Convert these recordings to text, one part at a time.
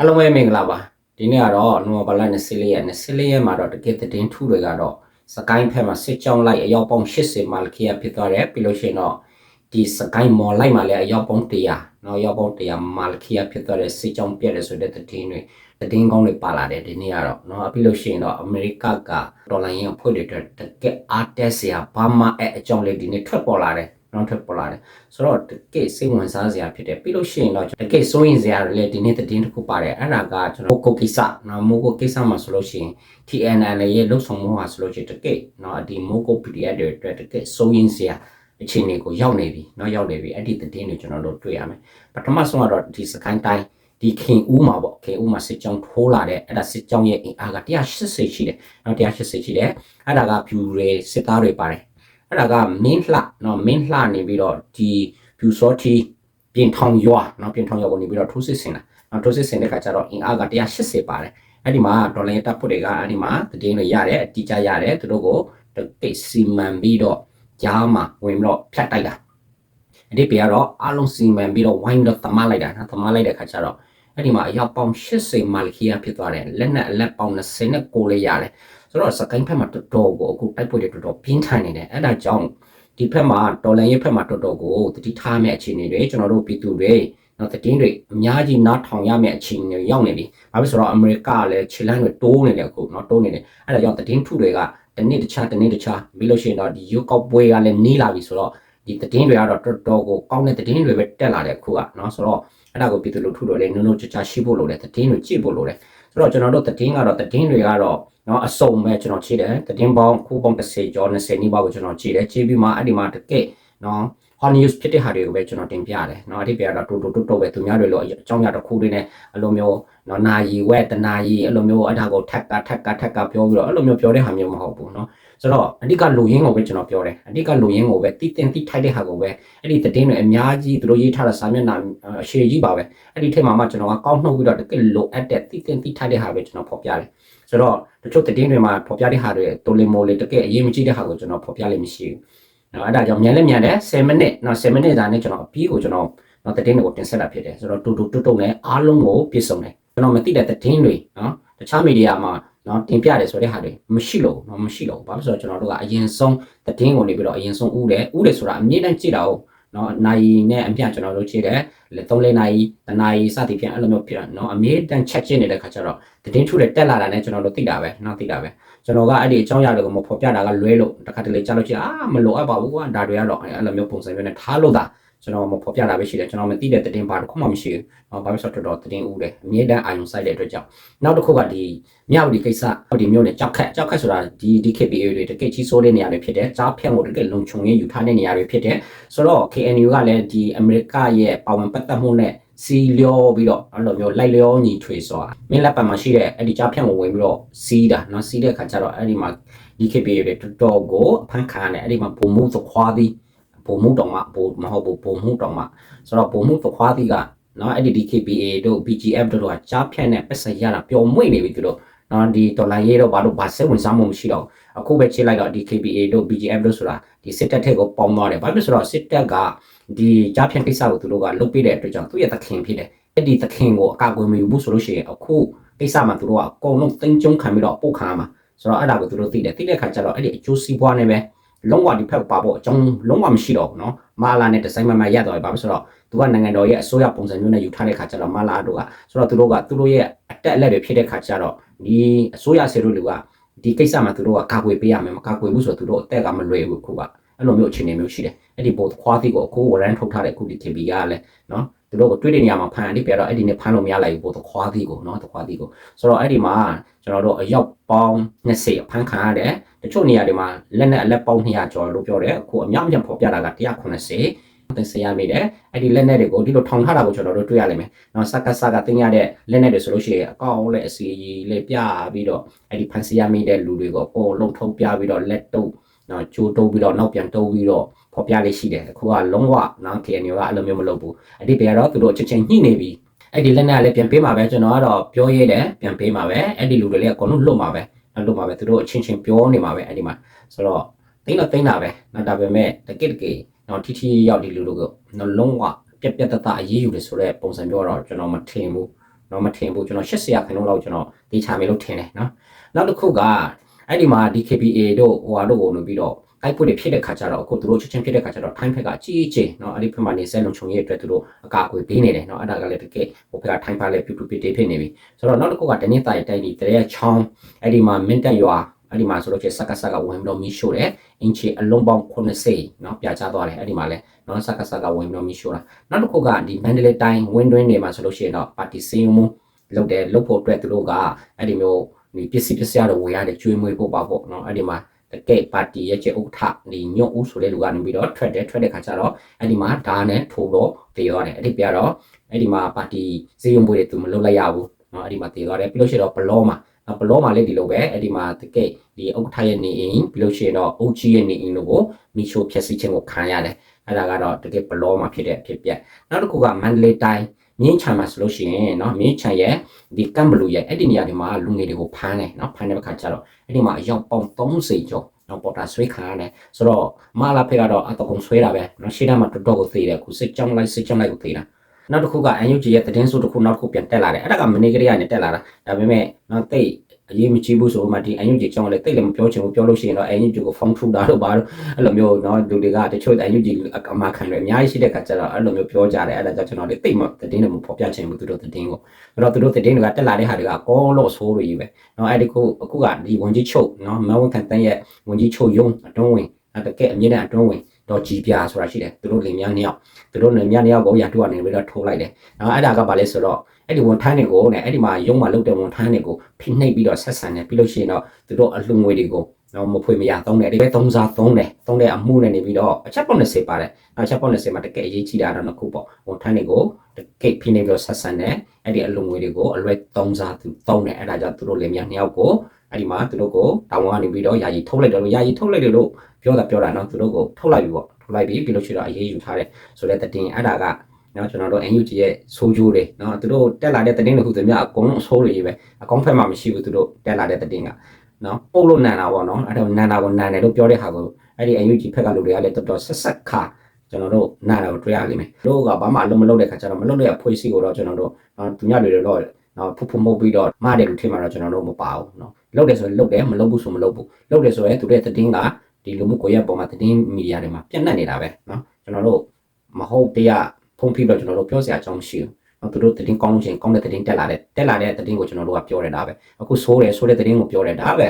အလုံးပဲမင်္ဂလာပါဒီနေ့ကတော့နိုဝင်ဘာလ24ရက်24ရက်မှာတော့တကယ်သတင်းထူးတွေကတော့စကိုင်းဖက်မှာစစ်ကြောင်းလိုက်အယောက်ပေါင်း80မာလကီယာဖြစ်သွားတယ်ပြီးလို့ရှိရင်တော့ဒီစကိုင်းမော်လိုက်မှာလည်းအယောက်ပေါင်း100နော်အယောက်ပေါင်း100မာလကီယာဖြစ်သွားတယ်စစ်ကြောင်းပြက်တယ်ဆိုတဲ့သတင်းတွေသတင်းကောင်းတွေပါလာတယ်ဒီနေ့ကတော့နော်ပြီးလို့ရှိရင်တော့အမေရိကကဒေါ်လာရင်းအဖွဲ့တွေတကယ်အားတက်စရာဘာမှအအကြောင်းလေးဒီနေ့ထွက်ပေါ်လာတယ် နောက်ထပ်ပေါ်လာတယ်ဆိုတော့တကယ်စိတ်ဝင်စားစရာဖြစ်တယ်ပြီးလို့ရှိရင်တော့တကယ်စိုးရင်စရာတွေလည်းဒီနေ့သတင်းတစ်ခုပါတယ်အဲ့ဒါကကျွန်တော်ကိုကိစ္စနော်မိုးကိုကိစ္စမှာဆိုလို့ရှိရင် TNL ရဲ့လုံဆောင်မှုဟာဆိုလို့ရှိရင်တကယ်နော်ဒီမိုးကို PDF တွေအတွက်တကယ်စိုးရင်စရာအခြေအနေကိုရောက်နေပြီနော်ရောက်နေပြီအဲ့ဒီသတင်းတွေကျွန်တော်တို့တွေ့ရမယ်ပထမဆုံးကတော့ဒီစကိုင်းတိုင်းဒီခင်ဦးမှာပေါ့ခင်ဦးမှာစစ်ကြောင်းထိုးလာတဲ့အဲ့ဒါစစ်ကြောင်းရဲ့အင်အားက180ရှိတယ်နော်180ရှိတယ်အဲ့ဒါကဖြူတွေစစ်သားတွေပါတယ် အဲ့ဒါကမင်းလှနော်မင်းလှနေပြီးတော့ဒီဖြူစောတီပြင်ထောင်ရွာနော်ပြင်ထောင်ရွာကိုနေပြီးတော့ထိုးစစ်ဆင်တာနော်ထိုးစစ်ဆင်တဲ့ခါကျတော့အင်အားက180ပါတယ်အဲ့ဒီမှာဒေါ်လာတပ်ဖွဲ့တွေကအဲ့ဒီမှာသတင်းတွေရတယ်အတိအကျရတယ်သူတို့ကိုတိတ်စီမံပြီးတော့ကြားမှာဝင်ပြီးတော့ဖြတ်တိုက်တာအဲ့ဒီပေကတော့အလုံးစီမံပြီးတော့ဝိုင်းတော့တမလိုက်တာနော်တမလိုက်တဲ့ခါကျတော့အဲ့ဒီမှာအရောက်ပေါင်း80မာလခီယာဖြစ်သွားတယ်လက်နဲ့အလက်ပေါင်း29လေးရတယ် ဆိုတော့စကိုင်းဖက်မှာတော်တော်ကိုအခုတိုက်ပွဲတွေတော်တော်ပြင်းထန်နေတယ်အဲ့ဒါကြောင့်ဒီဖက်မှာဒေါ်လာရဲ့ဖက်မှာတော်တော်ကိုတတိထားမဲ့အခြေအနေတွေကျွန်တော်တို့ပြည်သူတွေနော်တည်င်းတွေအများကြီးနားထောင်ရမယ့်အခြေအနေရောက်နေပြီ။ဘာဖြစ်ဆိုတော့အမေရိကလည်းခြေလမ်းတွေတိုးနေတယ်အခုနော်တိုးနေတယ်။အဲ့ဒါကြောင့်တည်င်းထုတွေကတနေ့တခြားတနေ့တခြားပြီးလို့ရှိရင်တော့ဒီရုပ်ကောက်ပွဲကလည်းနီးလာပြီဆိုတော့ဒီတည်င်းတွေကတော့တော်တော်ကိုကောင်းတဲ့တည်င်းတွေပဲတက်လာတယ်အခုကနော်ဆိုတော့အဲ့ဒါကိုပြည်သူလူထုတွေလည်းနုံနုံချာချာရှိဖို့လိုတယ်တည်င်းတွေကြည့်ဖို့လိုတယ် ဆိုတော့ကျွန်တော်တို့တည်င်းကတော့တည်င်းတွေကတော့နော်အစုံပဲကျွန်တော်ခြေတယ်တည်င်းပေါင်းခုပေါင်း30ကျော်20နီးပါးကိုကျွန်တော်ခြေတယ်ခြေပြီးမှအဲ့ဒီမှာတကယ်နော် hot news ဖြစ်တဲ့ဟာတွေကိုပဲကျွန်တော်တင်ပြတယ်เนาะအတိတ်ကတော့တူတူတူတူပဲသူများတွေလို့အကြောင်းအရာတစ်ခုလေးနဲ့အလိုမျိုးเนาะနာယီဝက်တနာယီအဲ့လိုမျိုးအထာကိုထက်ကထက်ကထက်ကပြောပြီးတော့အဲ့လိုမျိုးပြောတဲ့ဟာမျိုးမဟုတ်ဘူးเนาะ ဆိုတော့အဓိကလူရင်းကိုပဲကျွန်တော်ပြောတယ်အဓိကလူရင်းကိုပဲတိတင်တိထိုက်တဲ့ဟာကိုပဲအဲ့ဒီသတင်းတွေအများကြီးသူတို့ရေးထားတဲ့စာမျက်နှာအရှည်ကြီးပါပဲအဲ့ဒီထက်မှမှကျွန်တော်ကကောက်နှုတ်ပြီးတော့တကယ်လိုအပ်တဲ့တိတင်တိထိုက်တဲ့ဟာပဲကျွန်တော်ဖော်ပြတယ်ဆိုတော့တချို့သတင်းတွေမှာဖော်ပြတဲ့ဟာတွေတိုလီမိုလေးတကယ်အရေးမကြီးတဲ့ဟာကိုကျွန်တော်ဖော်ပြလိမ့်မရှိဘူးနော်အဲ့ဒါကြောင့်မြန်လည်းမြန်တယ်10မိနစ်နော်10မိနစ်သာနဲ့ကျွန်တော်အပြီးကိုကျွန်တော်နော်တည်င်းတွေကိုတင်ဆက်တာဖြစ်တယ်ဆိုတော့တူတူတုတ်တုတ်နဲ့အားလုံးကိုပြည့်စုံတယ်ကျွန်တော်မသိတဲ့တည်င်းတွေနော်တခြားမီဒီယာမှာ နော်တင်ပြတယ်ဆိုတဲ့ဟာတွေမရှိလို့နော်မရှိလို့ဘာလို့ဆိုတော့ကျွန်တော်တို့ကအရင်ဆုံးတည်င်းကိုနေပြီးတော့အရင်ဆုံးဥတယ်ဥတယ်ဆိုတာအမြင့်တန်းကြည့်တာဟုတ်နော်နိုင်နဲ့အမြကျွန်တော်တို့ကြည့်တယ်လေ3လေးနိုင်တနိုင်စသည်ဖြင့်အဲ့လိုမျိုးဖြစ်တော့နော်အမြင့်တန်းချက်ချင်းနေတဲ့ခါကျတော့တည်င်းထုတဲ့တက်လာတာနဲ့ကျွန်တော်တို့သိတာပဲနော်သိတာပဲကျွန်တော်ကအဲ့ဒီအကြောင်းအရာတွေကိုမဖော်ပြတာကလွဲလို့တခါတလေကြားလို့ရှိရင်အာမလိုအပ်ပါဘူးကွာဒါတွေကတော့အဲ့လိုမျိုးပုံစံမျိုးနဲ့ထားလို့သာ ကျွန်တော်မဖော်ပြတာပဲရှိတယ်ကျွန်တော်မသိတဲ့တင်ပါတစ်ခုမှမရှိဘူး။ဘာလို့ဆိုတော့တော်တော်တင်ဦးတယ်။အမြဲတမ်းအာရုံစိုက်တဲ့အတွက်ကြောင့်နောက်တစ်ခုကဒီမြောက်ဒီကိစ္စဟောဒီမျိုးနဲ့ကြောက်ခက်ကြောက်ခက်ဆိုတာဒီ DKPA တွေတကယ်ကြီးစိုးတဲ့နေရာတွေဖြစ်တယ်။ကြားဖြန့်ဖို့တကယ်လုံခြုံရေးယူထားတဲ့နေရာတွေဖြစ်တယ်။ဆိုတော့ KNU ကလည်းဒီအမေရိကရဲ့ပါဝင်ပတ်သက်မှုနဲ့စီလျောပြီးတော့အဲ့လိုမျိုးလိုက်လျောညီထွေဆိုတာမင်းလက်ပံမှာရှိတဲ့အဲ့ဒီကြားဖြန့်ကိုဝင်ပြီးတော့စီးတာနော်စီးတဲ့ခါကျတော့အဲ့ဒီမှာ DKPA တွေတော်တော်ကိုအဖန်ခံရတယ်အဲ့ဒီမှာပုံမှုသခွားသည် ပုံမှုတောင်မှပုံမဟုတ်ဘူးပုံမှုတောင်မှဆိုတော့ပုံမှုသခွားသည်ကနော်အဲ့ဒီ DKPA တို့ BGF တို့ကကြားဖြန့်နဲ့ပတ်စရတာပျော်မွေ့နေပြီသူတို့နော်ဒီဒေါ်လာရေးတော့ဘာလို့ဘာစိတ်ဝင်စားမှုမရှိတော့အခုပဲချိန်လိုက်တော့ DKPA တို့ BGF တို့ဆိုတာဒီစစ်တပ်ထက်ကိုပေါင်းသွားတယ်ဘာဖြစ်ဆိုတော့စစ်တပ်ကဒီကြားဖြန့်ကိစ္စကိုသူတို့ကလုပ်ပေးတဲ့အတွက်ကြောင့်သူ့ရဲ့သခင်ဖြစ်တယ်အဲ့ဒီသခင်ကိုအကာအကွယ်မယူဘူးဆိုလို့ရှိရင်အခုကိစ္စမှာသူတို့ကအကုန်လုံးတင်းကျုံခံပြီးတော့ပို့ခံရမှာဆိုတော့အဲ့ဒါကိုသူတို့သိတယ်သိတဲ့ခါကျတော့အဲ့ဒီအကျိုးစီးပွားနဲ့ပဲ လုံးဝဒီဖက်ပါဖို့အကြောင်းလုံးဝမရှိတော့ဘူးเนาะမာလာနဲ့ဒီဇိုင်းမမရတော့ဘာဖြစ်ဆိုတော့သူကနိုင်ငံတော်ရဲ့အစိုးရပုံစံမျိုးနဲ့ယူထားတဲ့ခါကျတော့မာလာတို့ကဆိုတော့သူတို့ကသူတို့ရဲ့အတက်အလက်တွေဖြစ်တဲ့ခါကျတော့ဒီအစိုးရဆေတို့လူကဒီကိစ္စမှာသူတို့ကကာကွယ်ပေးရမယ်မကာကွယ်ဘူးဆိုတော့သူတို့အသက်ကမလွယ်ဘူးခုကအဲ့လိုမျိုးအခြေအနေမျိုးရှိတယ်အဲ့ဒီပေါ်ခွားသီးကိုအခုဝရန်ထုတ်ထားတဲ့ခုဒီ KB ကလည်းเนาะ သူတို့ကိုတွေ့တဲ့နေရာမှာဖန်တယ်ပြတော့အဲ့ဒီနဲ့ဖန်လို့မရလိုက်ဘူးသခွားသီးကိုနော်သခွားသီးကိုဆိုတော့အဲ့ဒီမှာကျွန်တော်တို့အရောက်ပေါင်း20ဖန်ခံရတယ်တချို့နေရာတွေမှာလက်နဲ့အလက်ပေါင်း200ကျော်လို့ပြောတယ်အခုအများအပြားပေါ်ပြတာက180သင်ဆရာမိတယ်အဲ့ဒီလက်နဲ့တွေကိုဒီလိုထောင်ထားတာကိုကျွန်တော်တို့တွေ့ရလိမ့်မယ်။နော်စကစကတင်ရတဲ့လက်နဲ့တွေဆိုလို့ရှိရင်အကောင့်လည်းအစီအရီလည်းပြပြီးတော့အဲ့ဒီဖန်ဆရာမိတဲ့လူတွေကိုပုံလုံထုတ်ပြပြီးတော့လက်တုပ်နော်ချိုးတုပ်ပြီးတော့နောက်ပြန်တုပ်ပြီးတော့ ဖော်ပြလေးရှိတယ်။အခုကလုံးဝနော် KNU ကအဲ့လိုမျိုးမလုပ်ဘူး။အဲ့ဒီပေကတော့သူတို့ချက်ချင်းညှိနေပြီ။အဲ့ဒီလက်နဲ့လည်းပြန်ပေးမှာပဲကျွန်တော်ကတော့ပြောရဲတယ်ပြန်ပေးမှာပဲအဲ့ဒီလူတွေလည်းအကုန်လုံးလွတ်မှာပဲ။လွတ်မှာပဲသူတို့အချင်းချင်းပြောနေမှာပဲအဲ့ဒီမှာဆိုတော့တိတ်တော့တိတ်တာပဲ။နော်ဒါပေမဲ့တကစ်တကယ်နော်ထီထီရောက်ဒီလူတို့ကနော်လုံးဝပြက်ပြက်တတအရေးယူတယ်ဆိုတော့ပုံစံပြောတော့ကျွန်တော်မထင်ဘူးနော်မထင်ဘူးကျွန်တော်80ရာခိုင်နှုန်းလောက်ကျွန်တော်တေချာမယ်လို့ထင်တယ်နော်နောက်တစ်ခုကအဲ့ဒီမှာ DKBA တို့ဟိုဟာတို့ကိုနေပြီးတော့ တိုက်ပွဲတွေဖြစ်တဲ့ခါကျတော့အခုသူတို့ချက်ချင်းဖြစ်တဲ့ခါကျတော့ time ဖက်ကအကြီးအကျယ်เนาะအဲ့ဒီဖက်မှာနေဆက်လုံခြုံရေးအတွက်သူတို့အကာအကွယ်ပေးနေတယ်เนาะအဲ့ဒါကလည်းတကယ်ဟိုဖက်က time ဖက်လည်းပြူပြူပြတေးဖြစ်နေပြီဆိုတော့နောက်တစ်ခုကတနင်္သာရီတိုင်းဒီတရေချောင်းအဲ့ဒီမှာမင်းတက်ရွာအဲ့ဒီမှာဆိုလို့ရှိရင်စက္ကစကဝင်ပြီးတော့မီးရှို့တယ်အင်ချီအလုံးပေါင်း80เนาะပြချသွားတယ်အဲ့ဒီမှာလည်းเนาะစက္ကစကဝင်ပြီးတော့မီးရှို့တာနောက်တစ်ခုကဒီမန္တလေးတိုင်းဝင်းတွင်းတွေမှာဆိုလို့ရှိရင်တော့ပါတီစင်းမှုလုပ်တယ်လုပ်ဖို့အတွက်သူတို့ကအဲ့ဒီမျိုးဒီပစ္စည်းပစ္စည်းတွေဝယ်ရတယ်ကျွေးမွေးဖို့ပါဖို့เนาะအဲ့ဒီမှာ တကယ်ပါတီရဲ့ကျဥထနေညွန့်ဦးဆိုတဲ့လူကနေပြီးတော့ထွက်တယ်ထွက်တဲ့ခါကျတော့အဲ့ဒီမှာဓာနဲ့ထိုးတော့တည်ရတယ်အဲ့ဒီပြတော့အဲ့ဒီမှာပါတီဈေးရုံပွဲတွေသူမလုပ်လိုက်ရဘူးနော်အဲ့ဒီမှာတည်သွားတယ်ပြီးလို့ရှိရင်တော့ဘလော့မှာဘလော့မှာလည်းဒီလိုပဲအဲ့ဒီမှာတကယ်ဒီဥထရဲ့နေအိမ်ပြီးလို့ရှိရင်တော့အုတ်ကြီးရဲ့နေအိမ်လို့ကိုမီရှိုးဖြည့်ဆည်းခြင်းကိုခံရတယ်အဲ့ဒါကတော့တကယ်ဘလော့မှာဖြစ်တဲ့အဖြစ်ပြက်နောက်တစ်ခုကမန္တလေးတိုင်း မြင်းချံမှာဆိုလို့ရှိရင်เนาะမြင်းချံရဲ့ဒီကမ်ဘလူရဲ့အဲ့ဒီနေရာတွေမှာလူငယ်တွေကိုဖမ်းတယ်เนาะဖမ်းတဲ့အခါကျတော့အဲ့ဒီမှာအယောက်ပေါင်း30ကျော်နော်ပေါ်တာဆွဲခံရတယ်ဆိုတော့မလာဖေကတော့အတကုံဆွဲတာပဲနော်ရှေ့တန်းမှာတော်တော်ကိုသေးတယ်ခုစစ်ကြောင်းလိုက်စစ်ကြောင်းလိုက်ကိုသေးတာနောက်တစ်ခုကအန်ယူဂျီရဲ့တည်င်းစုတစ်ခုနောက်တစ်ခုပြန်တက်လာတယ်အဲ့ဒါကမနေကလေးကနေတက်လာတာဒါပေမဲ့နော်တိတ် အရေးမကြီးဘူးဆိုမှဒီအန်ယူဂျီကြောင်းလည်းတိတ်လည်းမပြောချင်ဘူးပြောလို့ရှိရင်တော့အန်ယူဂျီကိုဖုန်းထူတာတော့ဘာလို့အဲ့လိုမျိုးနော်လူတွေကတချို့အန်ယူဂျီအမခံတယ်အများကြီးရှိတဲ့ခါကျတော့အဲ့လိုမျိုးပြောကြတယ်အဲ့ဒါကြောင့်ကျွန်တော်လည်းတိတ်မတည်င်းတယ်မဖော်ပြချင်ဘူးသူတို့တည်င်းကိုအဲ့တော့သူတို့တည်င်းတွေကတက်လာတဲ့ဟာတွေကအကောလို့ဆိုးတွေကြီးပဲနော်အဲ့ဒီခုအခုကဒီဝန်ကြီးချုပ်နော်မဝန်ခံတန်းရဲ့ဝန်ကြီးချုပ်ယုံအတွန်းဝင်အဲ့တကယ်အမြင့်တဲ့အတွန်းဝင် တော့ကြီးပြာဆိုတာရှိတယ်သူတို့လင်မြနှစ်ယောက်သူတို့လင်မြနှစ်ယောက်ကိုရာတူကနေပြီးတော့ထိုးလိုက်တယ်နော်အဲ့ဒါကဘာလဲဆိုတော့အဲ့ဒီဝန်ထမ်းတွေကိုနဲ့အဲ့ဒီမှာရုံးမှာလုပ်တဲ့ဝန်ထမ်းတွေကိုဖိနှိပ်ပြီးတော့ဆက်ဆံတယ်ပြီးလို့ရှိရင်တော့သူတို့အလှငွေတွေကိုတော့မဖွေမရသုံးတယ်ဒီပဲသုံးစားသုံးတယ်သုံးတဲ့အမှုနဲ့နေပြီးတော့အချက်ပေါက်20ပါတယ်အချက်ပေါက်20မှာတကယ်အရေးကြီးတာတော့နှစ်ခုပေါ့ဝန်ထမ်းတွေကိုတကယ်ဖိနှိပ်ပြီးတော့ဆက်ဆံတယ်အဲ့ဒီအလှငွေတွေကိုအလွယ်သုံးစားသူသုံးတယ်အဲ့ဒါကြောင့်သူတို့လင်မြနှစ်ယောက်ကိုအဲ့ဒီမှာသူတို့ကိုတောင်ဝန်ကနေပြီးတော့ယာယီထုတ်လိုက်တယ်လို့ယာယီထုတ်လိုက်တယ်လို့ ပြောတာပြောတာနော်သူတို့ကိုထုတ်လိုက်ပြီပေါ့ထုတ်လိုက်ပြီပြီးလို့ရှိတော့အရေးယူထားတယ်ဆိုတဲ့တည်င်းအဲ့ဒါကနော်ကျွန်တော်တို့ NUG ရဲ့ဆိုးကျိုးတွေနော်သူတို့တက်လာတဲ့တည်င်းတွေခုတည်းများအကုန်လုံးအဆိုးတွေကြီးပဲအကောင့်ဖက်မှမရှိဘူးသူတို့တက်လာတဲ့တည်င်းကနော်ပုတ်လို့နန်တာပေါ့နော်အဲ့တော့နန်တာကိုနန်တယ်လို့ပြောတဲ့ဟာကိုအဲ့ဒီ NUG ဖက်ကလူတွေကလည်းတော်တော်ဆက်ဆက်ခါကျွန်တော်တို့နားတာကိုတွေ့ရလိမ့်မယ်တို့ကဘာမှအလုံးမလုပ်တဲ့ခါကျတော့မလုပ်တဲ့ဖွေးစီကိုတော့ကျွန်တော်တို့သူညတွေတော့နော်ဖုတ်ဖုတ်မုတ်ပြီးတော့မတယ်လို့ထင်မှာတော့ကျွန်တော်တို့မပါဘူးနော်လုပ်တယ်ဆိုရင်လုပ်တယ်မလုပ်ဘူးဆိုမလုပ်ဘူးလုပ်တယ်ဆိုရင်သူတဲ့တည်င်းက ဒီလူမှုကွန်ရက်ပေါ်မှာတည်င်းမီဒီယာတွေမှာပြန့်နှံ့နေတာပဲနော်ကျွန်တော်တို့မဟုတ်တရားဖုံးဖိတော့ကျွန်တော်တို့ပြောစရာအကြောင်းမရှိဘူးနော်သူတို့တည်င်းကောင်းလို့ရှိရင်ကောင်းတဲ့တည်င်းတက်လာတဲ့တက်လာတဲ့တည်င်းကိုကျွန်တော်တို့ကပြောရတာပဲအခုဆိုးတယ်ဆိုးတဲ့တည်င်းကိုပြောရတာပဲ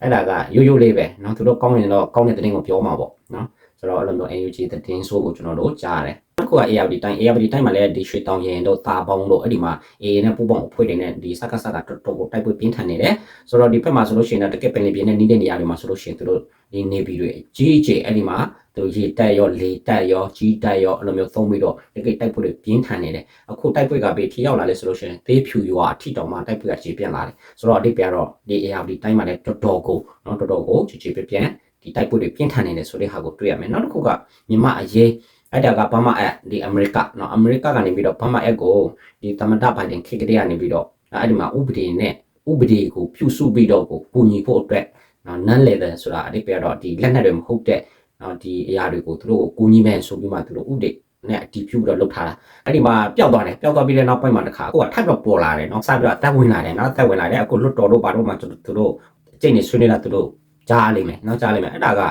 အဲ့ဒါကရိုးရိုးလေးပဲနော်သူတို့ကောင်းရင်တော့ကောင်းတဲ့တည်င်းကိုပြောမှာပေါ့နော်ဆိုတော့အဲ့လိုမျိုး NUG တည်င်းဆိုးကိုကျွန်တော်တို့ကြားရတယ် ခုက ARD တိုင်း ARD တိုင်းမှာလည်းဒီရွှေတောင်ရင်တို့တာပေါင်းတို့အဲ့ဒီမှာ AA နဲ့ပူပေါင်းအဖွဲ့တွေနဲ့ဒီစကားစကားတော်တော်ကိုတိုက်ပွဲပြင်းထန်နေတယ်ဆိုတော့ဒီဘက်မှာဆိုလို့ရှိရင်တကက်ပင်လေးပြင်းနဲ့နီးတဲ့နေရာတွေမှာဆိုလို့ရှိရင်သူတို့ဒီနေပြီးတွေကြီးကြီးအဲ့ဒီမှာသူရေတက်ရောလေတက်ရောကြီးတက်ရောအဲ့လိုမျိုးသုံးပြီးတော့တကယ်တိုက်ပွဲတွေပြင်းထန်နေတယ်အခုတိုက်ပွဲကပဲထိရောက်လာလဲဆိုလို့ရှိရင်သေးဖြူရွာအထိတောင်မှတိုက်ပွဲကခြေပြန့်လာတယ်ဆိုတော့အတိပြတော့ဒီ ARD တိုင်းမှာလည်းတော်တော်ကိုနော်တော်တော်ကိုခြေခြေပြန့်ပြန့်ဒီတိုက်ပွဲတွေပြင်းထန်နေတယ်ဆိုတဲ့ဟာကိုတွေ့ရမယ်နောက်တစ်ခုကမြမအရေး အဲ့ဒါကဘာမှအဲ့ဒီအမေရိကနော်အမေရိကကနေပြီးတော့ဘာမှအဲ့ကိုဒီသမ္မတဘိုင်ဒန်ခေတ်ကလေးကနေပြီးတော့အဲ့ဒီမှာဥပဒေနဲ့ဥပဒေကိုပြုစုပြီးတော့ကိုကူညီဖို့အတွက်နော်နန်းလေတယ်ဆိုတာအတိတ်ပြတော့ဒီလက်နက်တွေမဟုတ်တဲ့နော်ဒီအရာတွေကိုသူတို့ကိုကူညီမယ်ဆိုပြီးမှသူတို့ဥပဒေနဲ့အတီးဖြူတော့လုပ်ထားတာအဲ့ဒီမှာပျောက်သွားတယ်ပျောက်သွားပြီးတဲ့နောက်ပိုင်းမှာတခါအခုကထပ်တော့ပေါ်လာတယ်နော်စပြီးတော့တက်ဝင်လာတယ်နော်တက်ဝင်လာတယ်အခုလွတ်တော်တို့ဘာတို့မှသူတို့အကျင့်နေဆွေးနေတာသူတို့ကြားလိမ့်မယ်နော်ကြားလိမ့်မယ်အဲ့ဒါက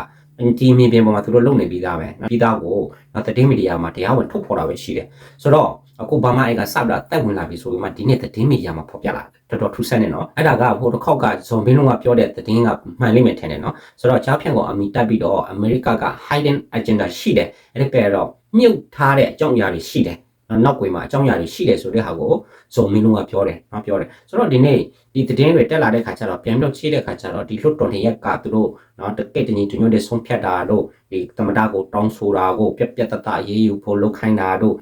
ဒီမြင်ပြင်ပေါ်မှာသူတို့လုံနေပြီးသားပဲနော်ပြီးသားကိုနော်သတင်းမီဒီယာမှာတရားဝင်ထုတ်ဖော်တာပဲရှိတယ်ဆိုတော့အခုဘာမှအဲ့ကစပ်တာတက်ဝင်လာပြီဆိုပြီးမှဒီနေ့သတင်းမီဒီယာမှာဖော်ပြလာတယ်တော်တော်ထူးဆန်းနေနော်အဲ့ဒါကဟိုတစ်ခေါက်ကဇွန်ဘင်းလုံးကပြောတဲ့သတင်းကမှန်လိမ့်မယ်ထင်တယ်နော်ဆိုတော့ကြားဖြန့်ကအမီတက်ပြီးတော့အမေရိကက hidden agenda ရှိတယ်အဲ့ဒီပဲတော့မြုပ်ထားတဲ့အကြောင်းအရာတွေရှိတယ် နောက်ကွယ်မှာအကြောင်းအရာတွေရှိတယ်ဆိုတဲ့ဟာကိုဇုံမင်းလုံးကပြောတယ်နော်ပြောတယ်ဆိုတော့ဒီနေ့ဒီသတင်းတွေတက်လာတဲ့ခါကျတော့ပြန်ပြီးတော့ချိတဲ့ခါကျတော့ဒီလွတ်တော်နေရက်ကသူတို့နော်တကက်တညီတညွတ်တဲ့ဆုံးဖြတ်တာတို့ဒီသမတာကိုတောင်းဆိုတာကိုပြက်ပြက်တတရေးယူဖို့လုပ်ခိုင်းတာတို့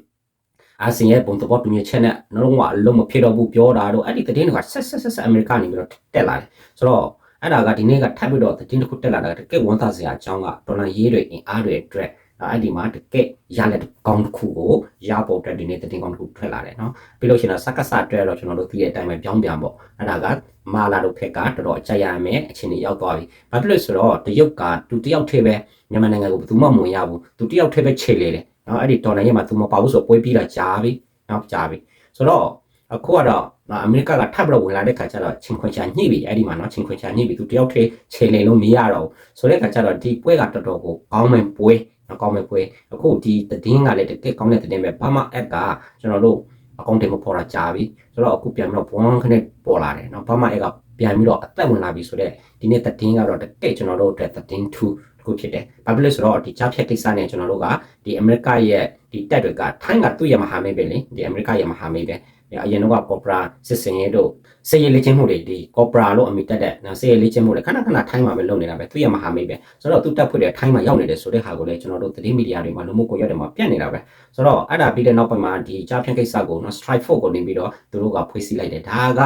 အာဆီယံဘုံသဘောတူညီချက်နဲ့လုံးဝအလုံးမဖြစ်တော့ဘူးပြောတာတို့အဲ့ဒီသတင်းတွေကဆက်ဆက်ဆက်ဆက်အမေရိကန်နေပြီးတော့တက်လာတယ်ဆိုတော့အဲ့ဒါကဒီနေ့ကထပ်ပြီးတော့သတင်းတစ်ခုတက်လာတာတကယ်ဝန်သားစရာအကြောင်းကဒေါ်လာရေးတွေအင်အားတွေအတွက် အဲ့ဒီမှာတကက်ရလက်ကောင်းတစ်ခုကိုရဖို့အတွက်ဒီနေ့တင်ကောင်းတစ်ခုထွက်လာတယ်နော်ပြီးလို့ရှိရင်စက္ကစအတွက်တော့ကျွန်တော်တို့သိတဲ့အတိုင်းပဲပြောင်းပြန်ပေါ့အဲ့ဒါကမာလာတို့ဖက်ကတော်တော်အကြိုက်ရမယ်အချိန်ကြီးရောက်သွားပြီဘာဖြစ်လို့ဆိုတော့တရုတ်ကသူတယောက်ထဲပဲမြန်မာနိုင်ငံကိုဘယ်သူမှမဝင်ရဘူးသူတယောက်ထဲပဲခြေလေတယ်နော်အဲ့ဒီတော်နိုင်ရမှာသူမပါဘူးဆိုပွဲပြီးတာကြားပြီနော်ကြားပြီဆိုတော့အခုကတော့နော်အမေရိကကထပ်ပြီးတော့ဝင်လာတဲ့ခါကျတော့ချင်းခွင်ချာညှိပြီအဲ့ဒီမှာနော်ချင်းခွင်ချာညှိပြီသူတယောက်တည်းချိန်နေလို့မရတော့ဘူးဆိုတဲ့ခါကျတော့ဒီပွဲကတော်တော်ကိုကောင်းမဲ့ပွဲ နော်ကောင်းမဲ့ပွဲအခုဒီသတင်းကလည်းတကယ်ကောင်းတဲ့သတင်းပဲဘာမှ app ကကျွန်တော်တို့အကောင့်တွေမပေါ်တာကြာပြီဆိုတော့အခုပြန်ပြီးတော့ဘွန်းခနဲ့ပေါ်လာတယ်နော်ဘာမှ app ကပြန်ပြီးတော့အသက်ဝင်လာပြီဆိုတော့ဒီနေ့သတင်းကတော့တကယ်ကျွန်တော်တို့အတွက်သတင်းထူတစ်ခုဖြစ်တယ်ဘာဖြစ်လို့ဆိုတော့ဒီကြားဖြတ်ကိစ္စနဲ့ကျွန်တော်တို့ကဒီအမေရိကရဲ့ဒီတက်တွေကထိုင်းကသူ့ရဲ့မဟာမိတ်ပဲလေဒီအမေရိကရဲ့မဟာမိတ်ပဲ အရင်တော့ကော်ပရာစစ်စင်ရဲတို့စေရလေ့ချင်းမှုတွေဒီကော်ပရာလို့အမိတက်တဲ့နော်စေရလေ့ချင်းမှုတွေခဏခဏထိုင်းမှာပဲလုပ်နေတာပဲသူ့ရဲ့မဟာမိတ်ပဲဆိုတော့သူတက်ဖွဲ့တဲ့ထိုင်းမှာရောက်နေတယ်ဆိုတဲ့ဟာကိုလည်းကျွန်တော်တို့သတင်းမီဒီယာတွေမှာလူမှုကွန်ရက်တွေမှာပြန့်နေတာပဲဆိုတော့အဲ့ဒါပြီးတဲ့နောက်ပိုင်းမှာဒီကြားဖြတ်ကိစ္စကိုနော် strike force ကိုနေပြီးတော့သူတို့ကဖွေးစည်းလိုက်တယ်ဒါက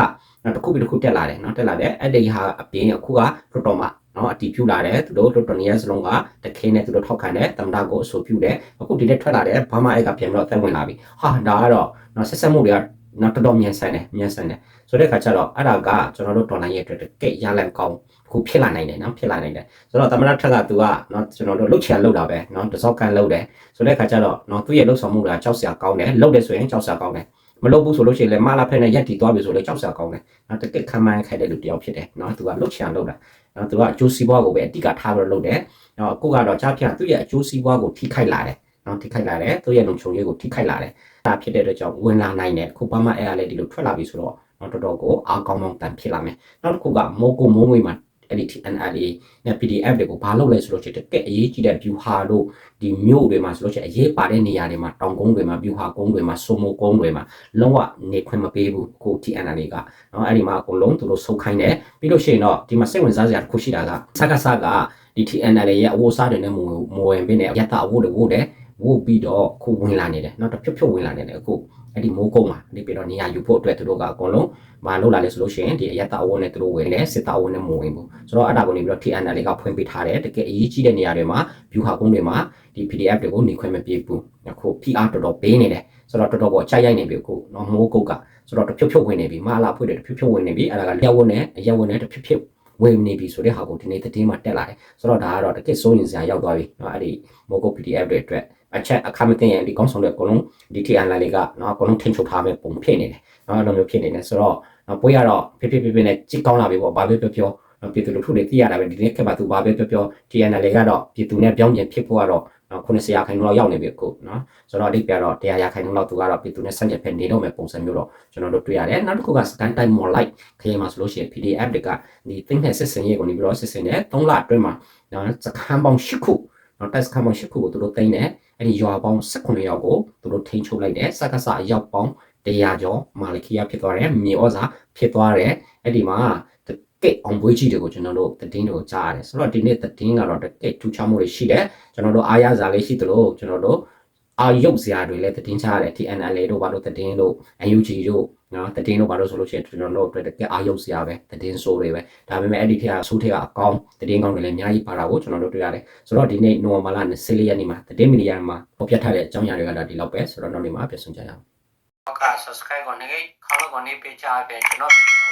နော်တစ်ခုပြီးတစ်ခုတက်လာတယ်နော်တက်လာတယ်အဲ့ဒီဟာအပြင်အခုက proton မှာနော်အတီးပြူလာတယ်သူတို့ proton ရဲ့စလုံးကတခဲနဲ့သူတို့ထောက်ခံတယ်တမတာကိုအဆိုပြုတယ်အခုဒီနေ့ထွက်လာတယ်ဘာမှအဲ့ကပြန်ပြီးတော့သက်ဝင်လာပြီဟာဒါကတော့နော်ဆက်ဆက်မှုတွေက နော်တော်တော်မြန်ဆန်တယ်မြန်ဆန်တယ်ဆိုတဲ့ခါကျတော့အဲ့ဒါကကျွန်တော်တို့ဒေါ်လာရဲ့အတွက်တကယ်ရလန်ကောင်းခုဖြစ်လာနိုင်တယ်နော်ဖြစ်လာနိုင်တယ်ဆိုတော့တမနာထက်ကသူကနော်ကျွန်တော်တို့လှုပ်ချင်လှုပ်တာပဲနော်တစောက်ကန်လှုပ်တယ်ဆိုတဲ့ခါကျတော့နော်သူ့ရဲ့လှုပ်ဆောင်မှုကကြောက်စရာကောင်းတယ်လှုပ်တယ်ဆိုရင်ကြောက်စရာကောင်းတယ်မလုပ်ဘူးဆိုလို့ရှိရင်လည်းမလာဖက်နဲ့ရက်တီသွားပြီဆိုလည်းကြောက်စရာကောင်းတယ်နော်တကယ်ခံမှန်းခိုက်တဲ့လူတစ်ယောက်ဖြစ်တယ်နော်သူကလှုပ်ချင်လှုပ်တာနော်သူကအကျိုးစီးပွားကိုပဲအတိကထားပြီးတော့လှုပ်တယ်နော်အခုကတော့ကြားဖြတ်သူ့ရဲ့အကျိုးစီးပွားကိုထိခိုက်လာတယ် နော်ထိခိုက်လာတယ်သူ့ရဲ့လုံခြုံရေးကိုထိခိုက်လာတယ်ဒါဖြစ်တဲ့အတွက်ကြောင့်ဝင်လာနိုင်တယ်အခုဘာမှအဲ့ရလေဒီလိုထွက်လာပြီဆိုတော့နော်တော်တော်ကိုအားကောင်းကောင်းတန်ဖြစ်လာမယ်နောက်တစ်ခုကမိုးကိုမိုးငွေမှာအဲ့ဒီ TNLA နဲ့ PDF တွေကိုဘာလုပ်လဲဆိုလို့ရှိရင်တကယ်အရေးကြီးတဲ့ view ဟာတို့ဒီမြို့တွေမှာဆိုလို့ရှိရင်အရေးပါတဲ့နေရာတွေမှာတောင်ကုန်းတွေမှာ view ဟာကုန်းတွေမှာစုံမိုကုန်းတွေမှာလုံးဝနေခွင့်မပေးဘူးကို TNLA ကနော်အဲ့ဒီမှာအကုန်လုံးသူတို့ဆုတ်ခိုင်းတယ်ပြီးလို့ရှိရင်တော့ဒီမှာစိတ်ဝင်စားစရာတစ်ခုရှိတာကစကားစကားဒီ TNLA ရဲ့အဝတ်စားတွေနဲ့မဝင်ပေးနေရတအဝတ်တွေဝတ်တယ် ဝတ်ပြီးတော့ခုဝင်လာနေတယ်နော်တဖြုတ်ဖြုတ်ဝင်လာနေတယ်အခုအဲ့ဒီမိုးကုန်းမှာနေပြီးတော့နေရာယူဖို့အတွက်သူတို့ကအကုန်လုံးမလုပ်လာလဲဆိုလို့ရှိရင်ဒီအယတအဝတ်နဲ့သူတို့ဝင်တယ်စစ်တအဝတ်နဲ့မဝင်ဘူးဆိုတော့အဲ့ဒါကိုနေပြီးတော့ TNL ကဖွင့်ပေးထားတယ်တကယ်အရေးကြီးတဲ့နေရာတွေမှာ view ဟာကုန်းတွေမှာဒီ PDF တွေကိုနေခွင့်မပေးဘူးအခု PR တော်တော်ပေးနေတယ်ဆိုတော့တော်တော်ပေါ်အချိုက်ရိုက်နေပြီအခုနော်မိုးကုတ်ကဆိုတော့တဖြုတ်ဖြုတ်ဝင်နေပြီမလာဖွင့်တယ်တဖြုတ်ဖြုတ်ဝင်နေပြီအဲ့ဒါကလက်ဝတ်နဲ့အရက်ဝတ်နဲ့တဖြုတ်ဖြုတ်ဝင်နေပြီဆိုတဲ့ဟာကိုဒီနေ့သတင်းမှာတက်လာတယ်ဆိုတော့ဒါကတော့တကယ်စိုးရင်စရာရောက်သွားပြီနော်အဲ့ဒီမိုးကုတ် PDF တွေအတွက် အချက်အခမသိရင်ဒီကောင်းဆောင်တွေအကုန်လုံးဒီ TNL တွေကနော်အကုန်လုံးထိန်းချုပ်ထားမဲ့ပုံဖြစ်နေတယ်နော်အဲ့လိုမျိုးဖြစ်နေတယ်ဆိုတော့နော်ပွဲကတော့ဖိဖိဖိဖိနဲ့ကြစ်ကောင်းလာပြီပေါ့ဘာပဲပြောပြောနော်ပြည်သူလူထုတွေသိရတာပဲဒီနေ့ခက်ပါသူဘာပဲပြောပြော TNL ကတော့ပြည်သူနဲ့ပြောင်းပြန်ဖြစ်ဖို့ကတော့နော်90ရာခိုင်နှုန်းလောက်ရောက်နေပြီအခုနော်ဆိုတော့အဓိပ္ပာယ်တော့100ရာခိုင်နှုန်းလောက်သူကတော့ပြည်သူနဲ့ဆန့်ကျင်ဖက်နေတော့မဲ့ပုံစံမျိုးတော့ကျွန်တော်တို့တွေ့ရတယ်နောက်တစ်ခုက scan time more light ခရီးမှာဆိုလို့ရှိရင် PDF တွေကဒီ think နဲ့စစ်စင်ရေးကိုနေပြီးတော့စစ်စင်တဲ့3လအတွင်းမှာနော်စကန်ပေါင်း10ခု နော် test စကန်ပေါင်း10ခုကိုသူတို့သိမ်းတယ်အဲ့ဒီရွာပေါင်း18ရောက်ကိုသူတို့ထိန်းချုပ်လိုက်တယ်စက္ကစအရောက်ပေါင်း100ကျော်မာလီခီယာဖြစ်သွားတယ်မြေဩဇာဖြစ်သွားတယ်အဲ့ဒီမှာကဲအောင်ပွဲကြီးတွေကိုကျွန်တော်တို့တည်င်းတွေကိုကြားရတယ်ဆိုတော့ဒီနေ့တည်င်းကတော့တကဲထူးခြားမှုတွေရှိတယ်ကျွန်တော်တို့အားရစားလေးရှိသလိုကျွန်တော်တို့အာရုပ်စရာတွေလည်းတည်င်းချရတယ် TNL တို့ဘာလို့တည်င်းတို့ UNG တို့ နော်တည်င်းတို့ဘာလို့ဆိုလို့ရှိရင်ကျွန်တော်တို့အတွက်တကယ်အာရုပ်စရာပဲတည်င်းဆိုးတွေပဲဒါပေမဲ့အဲ့ဒီထက်ကဆိုးထက်ကအကောင်းတည်င်းကောင်းတွေလည်းအများကြီးပါတာကိုကျွန်တော်တို့တွေ့ရတယ်ဆိုတော့ဒီနေ့နိုဝင်ဘာလ24ရက်နေ့မှာတည်င်းမီဒီယာမှာပေါ်ပြထားတဲ့အကြောင်းအရာတွေကတော့ဒီလောက်ပဲဆိုတော့နောက်နေ့မှာပြန်ဆုံကြရအောင်ဟုတ်က subscribe ကိုနေခေါင်းကိုနေပေးချပေးကျွန်တော်ဗီဒီယို